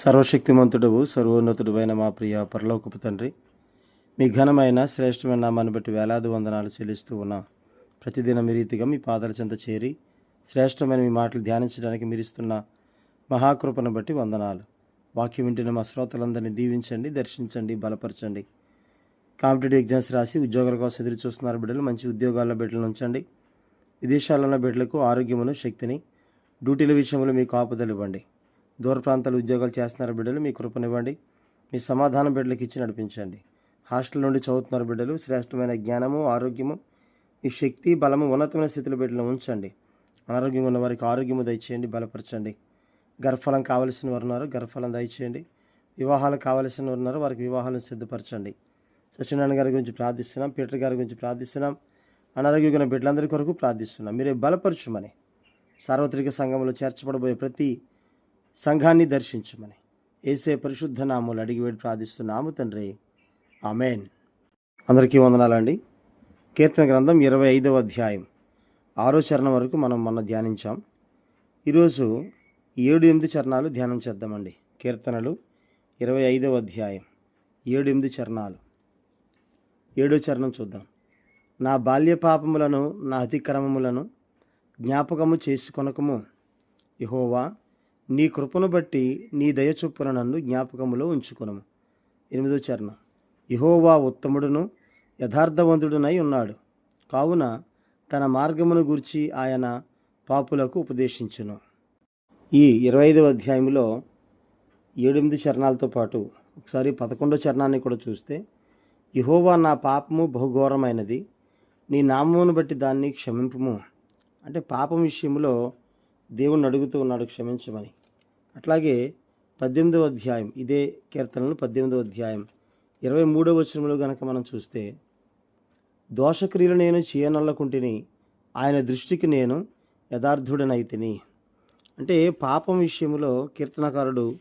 సర్వశక్తిమంతుడవు సర్వోన్నతుడువైన మా ప్రియ పరలోకపు తండ్రి మీ ఘనమైన శ్రేష్టమైన నామాన్ని బట్టి వేలాది వందనాలు చెల్లిస్తూ ఉన్నాం. ప్రతిదినం మీ రీతిగా మీ పాదాల చెంత చేరి శ్రేష్టమైన మీ మాటలు ధ్యానించడానికి మీరిస్తున్న మహాకృపను బట్టి వందనాలు. వాక్యం వింటున్న మా శ్రోతలందరినీ దీవించండి దర్శించండి బలపరచండి. కాంపిటేటివ్ ఎగ్జామ్స్ రాసి ఉద్యోగాల కోసం ఎదురు చూస్తున్నారు బిడ్డలు మంచి ఉద్యోగాల్లో బిడ్డలు ఉంచండి. విదేశాల్లో ఉన్న బిడ్డలకు ఆరోగ్యమును శక్తిని డ్యూటీల విషయంలో మీకు ఆపదలు ఇవ్వండి. దూర ప్రాంతాలు ఉద్యోగాలు చేస్తున్నారు బిడ్డలు మీ కృపనివ్వండి. మీ సమాధానం బిడ్డలకు ఇచ్చి నడిపించండి. హాస్టల్ నుండి చదువుతున్నారు బిడ్డలు శ్రేష్టమైన జ్ఞానము ఆరోగ్యము మీ శక్తి బలము ఉన్నతమైన స్థితిలో బిడ్డలు ఉంచండి. అనారోగ్యం ఉన్న వారికి ఆరోగ్యము దయచేయండి బలపరచండి. గర్భఫలం కావలసిన వారు ఉన్నారు గర్భఫలం దయచేయండి. వివాహాలు కావలసిన వారు ఉన్నారు వారికి వివాహాలను సిద్ధపరచండి. సత్యనారాయణ గారి గురించి ప్రార్థిస్తున్నాం పీటర్ గారి గురించి ప్రార్థిస్తున్నాం అనారోగ్యమైన ఉన్న బిడ్డలందరి కొరకు ప్రార్థిస్తున్నాం. మీరే బలపరచుమని. సార్వత్రిక సంఘంలో చేర్చబడబోయే ప్రతి సంఘాన్ని దర్శించమని. ఏసే పరిశుద్ధ నామూలు అడిగి వేడి ప్రార్థిస్తున్నాము తండ్రి. ఆమెన్. అందరికీ వందనాలండి. కీర్తన గ్రంథం ఇరవై ఐదవ అధ్యాయం. ఆరో చరణం వరకు మనం మొన్న ధ్యానించాం. ఈరోజు ఏడు ఎనిమిది చరణాలు ధ్యానం చేద్దామండి. కీర్తనలు ఇరవై ఐదవ అధ్యాయం. ఏడు ఎనిమిది చరణాలు. ఏడో చరణం చూద్దాం. నా బాల్య పాపములను నా అతిక్రమములను జ్ఞాపకము చేసుకొనకము యహోవా నీ కృపను బట్టి నీ దయచొప్పున నన్ను జ్ఞాపకములో ఉంచుకునము. ఎనిమిదో చరణం. ఇహోవా ఉత్తముడును యథార్థవంతుడునై ఉన్నాడు. కావున తన మార్గమును గూర్చి ఆయన పాపులకు ఉపదేశించును. ఈ ఇరవై ఐదవ అధ్యాయంలో ఏడెనిమిది చరణాలతో పాటు ఒకసారి పదకొండో చరణాన్ని కూడా చూస్తే యహోవా నా పాపము బహుఘోరమైనది నీ నామమును బట్టి దాన్ని క్షమింపము. అంటే పాపం విషయంలో దేవుణ్ణి అడుగుతూ ఉన్నాడు క్షమించమని. అట్లాగే పద్దెనిమిదవ అధ్యాయం ఇదే కీర్తనలు పద్దెనిమిదవ అధ్యాయం. ఇరవై మూడవ వచనంలో గనక మనం చూస్తే దోషక్రియలు నేను చేయనల్లకుంటిని ఆయన దృష్టికి నేను యథార్థుడనైతిని. అంటే పాపం విషయంలో కీర్తనకారుడు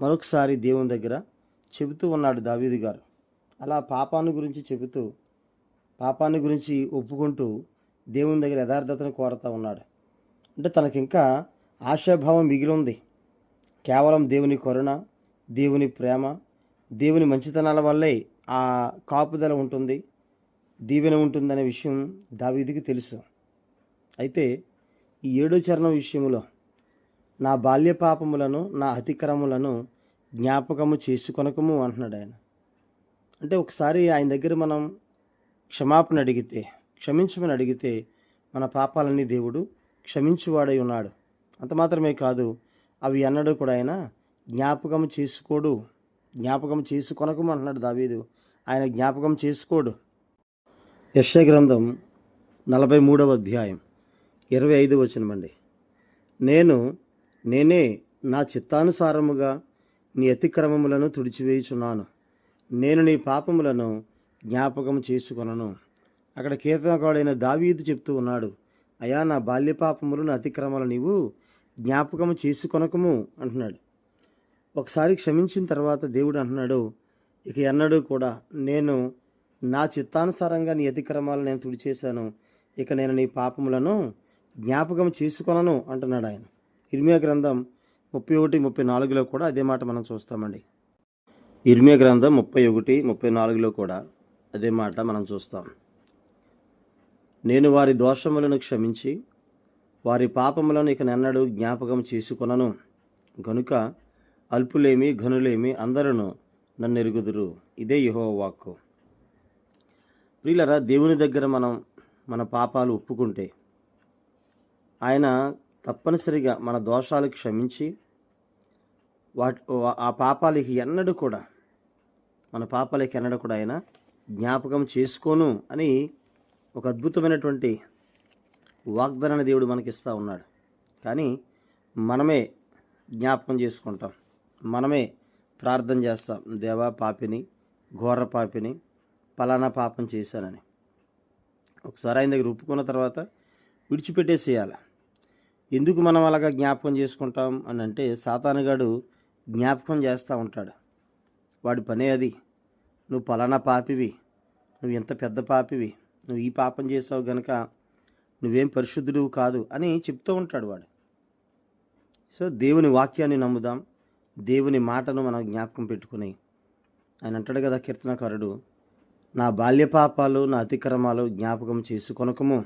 మరొకసారి దేవుని దగ్గర చెబుతూ ఉన్నాడు దావీది గారు. అలా పాపాన్ని గురించి చెబుతూ పాపాన్ని గురించి ఒప్పుకుంటూ దేవుని దగ్గర యథార్థతను కోరుతూ ఉన్నాడు. అంటే తనకింకా ఆశాభావం మిగిలి ఉంది. కేవలం దేవుని కరుణ దేవుని ప్రేమ దేవుని మంచితనాల వల్లే ఆ కాపుదల ఉంటుంది దీవెన ఉంటుందనే విషయం దావీదికి తెలుసు. అయితే ఈ ఏడో చరణం విషయంలో నా బాల్య పాపములను నా అతిక్రమములను జ్ఞాపకము చేసుకొనకము అంటున్నాడు ఆయన. అంటే ఒకసారి ఆయన దగ్గర మనం క్షమాపణ అడిగితే క్షమించమని అడిగితే మన పాపాలన్నీ దేవుడు క్షమించువాడై ఉన్నాడు. అంత మాత్రమే కాదు అవి అన్నడు కూడా ఆయన జ్ఞాపకం చేసుకోడు. జ్ఞాపకం చేసుకొనకు అంటున్నాడు దావీదు. ఆయన జ్ఞాపకం చేసుకోడు. యశ గ్రంథం నలభై మూడవ అధ్యాయం ఇరవై ఐదు వచనమండి నేను నేనే నా చిత్తానుసారముగా నీ అతిక్రమములను తుడిచివేయుచున్నాను. నేను నీ పాపములను జ్ఞాపకం చేసుకొనను. అక్కడ కీర్తనకాడైన దావీదు చెప్తూ ఉన్నాడు అయా నా బాల్య పాపములు నా అతిక్రమాలు నీవు జ్ఞాపకం చేసుకొనకము అంటున్నాడు. ఒకసారి క్షమించిన తర్వాత దేవుడు అంటున్నాడు ఇక ఎన్నడూ కూడా నేను నా చిత్తానుసారంగా నీ అతిక్రమాలు నేను తుడిచేశాను. ఇక నేను నీ పాపములను జ్ఞాపకం చేసుకొనను అంటున్నాడు ఆయన. ఇర్మియా గ్రంథం ముప్పై ఒకటి ముప్పై నాలుగులో కూడా అదే మాట మనం చూస్తామండి. ఇర్మియా గ్రంథం ముప్పై ఒకటి ముప్పై నాలుగులో కూడా అదే మాట మనం చూస్తాం. నేను వారి దోషములను క్షమించి వారి పాపములను ఇక నెన్నడు జ్ఞాపకం చేసుకొనను. గనుక అల్పులేమి ఘనులేమి అందరూ నన్ను ఎరుగుదురు ఇదే యహో వాక్కు. ప్రియులరా దేవుని దగ్గర మనం మన పాపాలు ఒప్పుకుంటే ఆయన తప్పనిసరిగా మన దోషాలు క్షమించి వాటి ఆ పాపాలకి ఎన్నడూ కూడా మన పాపాలకి ఎన్నడూ కూడా ఆయన జ్ఞాపకం చేసుకోను అని ఒక అద్భుతమైనటువంటి వాగ్దానాన్ని దేవుడు మనకిస్తూ ఉన్నాడు. కానీ మనమే జ్ఞాపకం చేసుకుంటాం. మనమే ప్రార్థన చేస్తాం. దేవా పాపిని ఘోర పాపిని పలానా పాపం చేశానని. ఒకసారి ఆయన దగ్గర ఒప్పుకున్న తర్వాత విడిచిపెట్టేసేయాలి. ఎందుకు మనం అలాగా జ్ఞాపకం చేసుకుంటాం అని అంటే సాతానుగాడు జ్ఞాపకం చేస్తూ ఉంటాడు. వాడి పనే అది. నువ్వు పలానా పాపివి. నువ్వు ఎంత పెద్ద పాపివి. నువ్వు ఈ పాపం చేసావు గనక నువ్వేం పరిశుద్ధుడు కాదు అని చెప్తూ ఉంటాడు వాడు. సో దేవుని వాక్యాన్ని నమ్ముదాం. దేవుని మాటను మనం జ్ఞాపకం పెట్టుకుని ఆయన అంటాడు కదా కీర్తనకారుడు నా బాల్య పాపాలు నా అతిక్రమాలు జ్ఞాపకం చేసుకొనకము.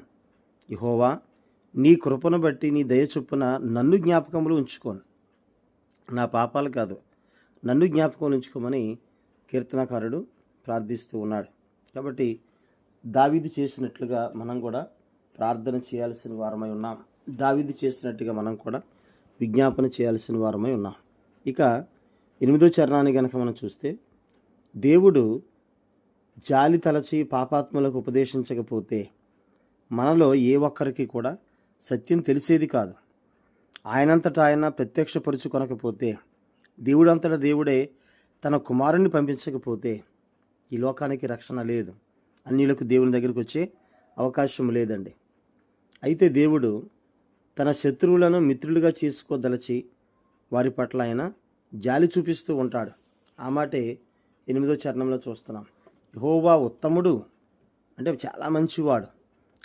ఇహోవా నీ కృపను బట్టి నీ దయ చొప్పున నన్ను జ్ఞాపకంలో ఉంచుకోను. నా పాపాలు కాదు నన్ను జ్ఞాపకం ఉంచుకోమని కీర్తనకారుడు ప్రార్థిస్తూ ఉన్నాడు. కాబట్టి దావీదు చేసినట్లుగా మనం కూడా ప్రార్థన చేయాల్సిన వారమై ఉన్నాం. దావిది చేసినట్టుగా మనం కూడా విజ్ఞాపన చేయాల్సిన వారమై ఉన్నాం. ఇక ఎనిమిదో చరణాన్ని కనుక మనం చూస్తే దేవుడు జాలి తలచి పాపాత్ములకు ఉపదేశించకపోతే మనలో ఏ ఒక్కరికి కూడా సత్యం తెలిసేది కాదు. ఆయనంతటా ఆయన ప్రత్యక్షపరుచుకొనకపోతే దేవుడంతటా దేవుడే తన కుమారుణ్ణి పంపించకపోతే ఈ లోకానికి రక్షణ లేదు. అన్నిలకు దేవుని దగ్గరికి వచ్చే అవకాశం లేదండి. అయితే దేవుడు తన శత్రువులను మిత్రులుగా చేసుకోదలచి వారి పట్ల ఆయన జాలి చూపిస్తూ ఉంటాడు. ఆ మాటే ఎనిమిదో చరణంలో చూస్తున్నాం. యహోవా ఉత్తముడు అంటే చాలా మంచివాడు.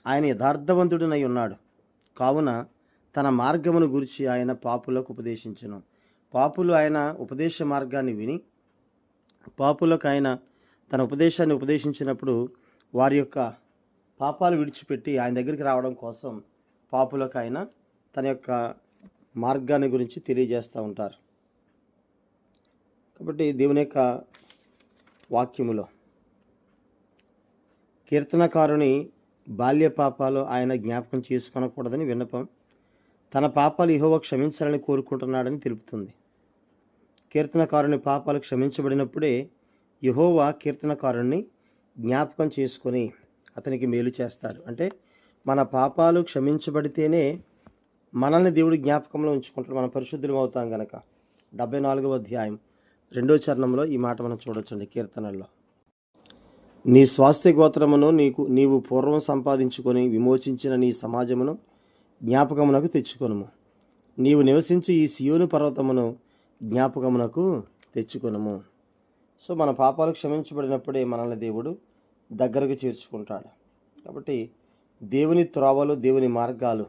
ఆయన యథార్థవంతుడినై ఉన్నాడు. కావున తన మార్గమును గురించి ఆయన పాపులకు ఉపదేశించను. పాపులు ఆయన ఉపదేశ మార్గాన్ని విని పాపులకు ఆయన తన ఉపదేశాన్ని ఉపదేశించినప్పుడు వారి యొక్క పాపాలు విడిచిపెట్టి ఆయన దగ్గరికి రావడం కోసం పాపులకు ఆయన తన యొక్క మార్గాన్ని గురించి తెలియజేస్తూ ఉంటారు. కాబట్టి దేవుని యొక్క వాక్యములో కీర్తనకారుని బాల్య పాపాలు ఆయన జ్ఞాపకం చేసుకొనకూడదని విన్నపం తన పాపాలు ఇహోవ క్షమించాలని కోరుకుంటున్నాడని తెలుపుతుంది. కీర్తనకారుని పాపాలు క్షమించబడినప్పుడే యహోవా కీర్తనకారుణ్ణి జ్ఞాపకం చేసుకొని అతనికి మేలు చేస్తాడు. అంటే మన పాపాలు క్షమించబడితేనే మనల్ని దేవుడు జ్ఞాపకంలో ఉంచుకుంటాడు. మనం పరిశుద్ధులం అవుతాం గనక. డెబ్బై నాలుగవ అధ్యాయం. రెండో చరణంలో ఈ మాట మనం చూడొచ్చండి కీర్తనల్లో. నీ స్వాస్థ్య గోత్రమును నీకు నీవు పూర్వం సంపాదించుకొని విమోచించిన నీ సమాజమును జ్ఞాపకమునకు తెచ్చుకొనుము. నీవు నివసించు ఈ సియోను పర్వతమును జ్ఞాపకమునకు తెచ్చుకొనుము. సో మన పాపాలు క్షమించబడినప్పుడే మనల్ని దేవుడు దగ్గరకు చేర్చుకుంటాడు. కాబట్టి దేవుని త్రోవలు దేవుని మార్గాలు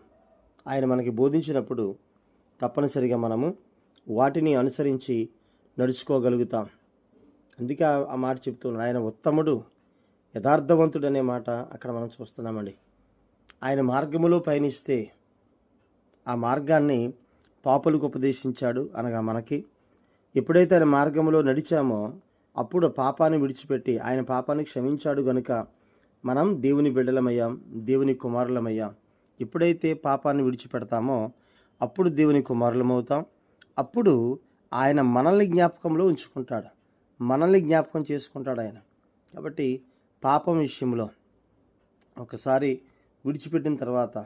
ఆయన మనకి బోధించినప్పుడు తప్పనిసరిగా మనము వాటిని అనుసరించి నడుచుకోగలుగుతాం. అందుకే ఆ- మాట చెప్తున్నాడు. ఆయన ఉత్తముడు యథార్థవంతుడు అనే మాట అక్కడ మనం చూస్తున్నామండి. ఆయన మార్గములో పయనిస్తే ఆ మార్గాన్ని పాపలకు ఉపదేశించాడు అనగా మనకి. ఎప్పుడైతే ఆయన మార్గంలో నడిచామో అప్పుడు పాపాన్ని విడిచిపెట్టి ఆయన పాపాన్ని క్షమించాడు గనుక మనం దేవుని బిడ్డలమయ్యాం దేవుని కుమారులమయ్యాం. ఎప్పుడైతే పాపాన్ని విడిచిపెడతామో అప్పుడు దేవుని కుమారులమవుతాం. అప్పుడు ఆయన మనల్ని జ్ఞాపకంలో ఉంచుకుంటాడు. మనల్ని జ్ఞాపకం చేసుకుంటాడు ఆయన. కాబట్టి పాపం విషయంలో ఒకసారి విడిచిపెట్టిన తర్వాత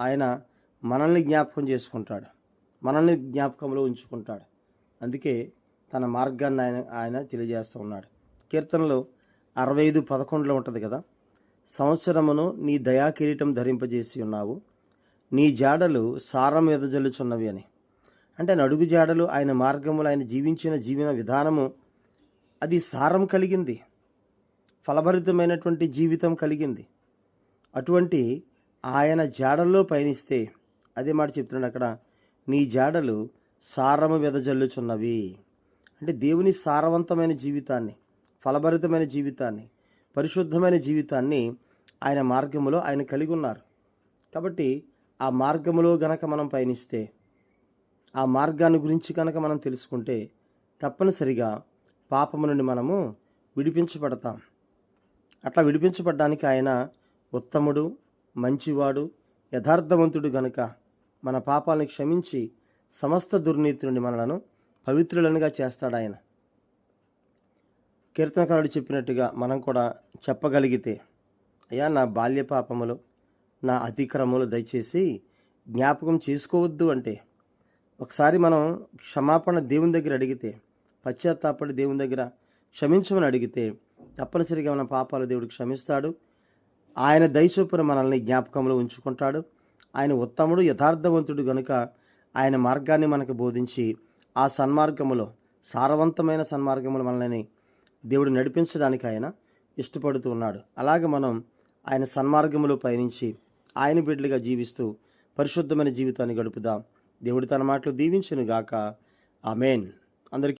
ఆయన మనల్ని జ్ఞాపకం చేసుకుంటాడు. మనల్ని జ్ఞాపకంలో ఉంచుకుంటాడు. అందుకే తన మార్గాన్ని ఆయన ఆయన తెలియజేస్తూ ఉన్నాడు. కీర్తనలు అరవై ఐదు పదకొండులో ఉంటుంది కదా? సంవత్సరమును నీ దయా కిరీటం ధరింపజేసి ఉన్నావు. నీ జాడలు సారం ఎదజల్లుచున్నవి అని. అంటే ఆయన అడుగు జాడలు ఆయన మార్గములు ఆయన జీవించిన జీవన విధానము అది సారం కలిగింది. ఫలభరితమైనటువంటి జీవితం కలిగింది. అటువంటి ఆయన జాడల్లో పయనిస్తే అదే మాట చెప్తున్నాడు అక్కడ నీ జాడలు సారము వెదజల్లుచున్నవి అంటే దేవుని సారవంతమైన జీవితాన్ని ఫలభరితమైన జీవితాన్ని పరిశుద్ధమైన జీవితాన్ని ఆయన మార్గములో ఆయన కలిగి ఉన్నారు. కాబట్టి ఆ మార్గములో గనక మనం పయనిస్తే ఆ మార్గాన్ని గురించి కనుక మనం తెలుసుకుంటే తప్పనిసరిగా పాపము నుండి మనము విడిపించబడతాం. అట్లా విడిపించబడ్డానికి ఆయన ఉత్తముడు మంచివాడు యథార్థవంతుడు గనుక మన పాపాలను క్షమించి సమస్త దుర్నీతి నుండి మనలను పవిత్రులనుగా చేస్తాడు ఆయన. కీర్తనకారుడు చెప్పినట్టుగా మనం కూడా చెప్పగలిగితే అయ్యా నా బాల్య పాపములు నా అతిక్రమములు దయచేసి జ్ఞాపకం చేసుకోవద్దు అంటే ఒకసారి మనం క్షమాపణ దేవుని దగ్గర అడిగితే పశ్చాత్తాపడి దేవుని దగ్గర క్షమించమని అడిగితే తప్పనిసరిగా మన పాపాలు దేవుడు క్షమిస్తాడు. ఆయన దయచొప్పున మనల్ని జ్ఞాపకంలో ఉంచుకుంటాడు. ఆయన ఉత్తముడు యథార్థవంతుడు గనుక ఆయన మార్గాన్ని మనకు బోధించి ఆ సన్మార్గములో సారవంతమైన సన్మార్గములు మనల్ని దేవుడు నడిపించడానికి ఆయన ఇష్టపడుతూ ఉన్నాడు. అలాగే మనం ఆయన సన్మార్గములో పయనించి ఆయన బిడ్డలుగా జీవిస్తూ పరిశుద్ధమైన జీవితాన్ని గడుపుదాం. దేవుడు తన మాటలు దీవించును గాక ఆమెన్. అందరికీ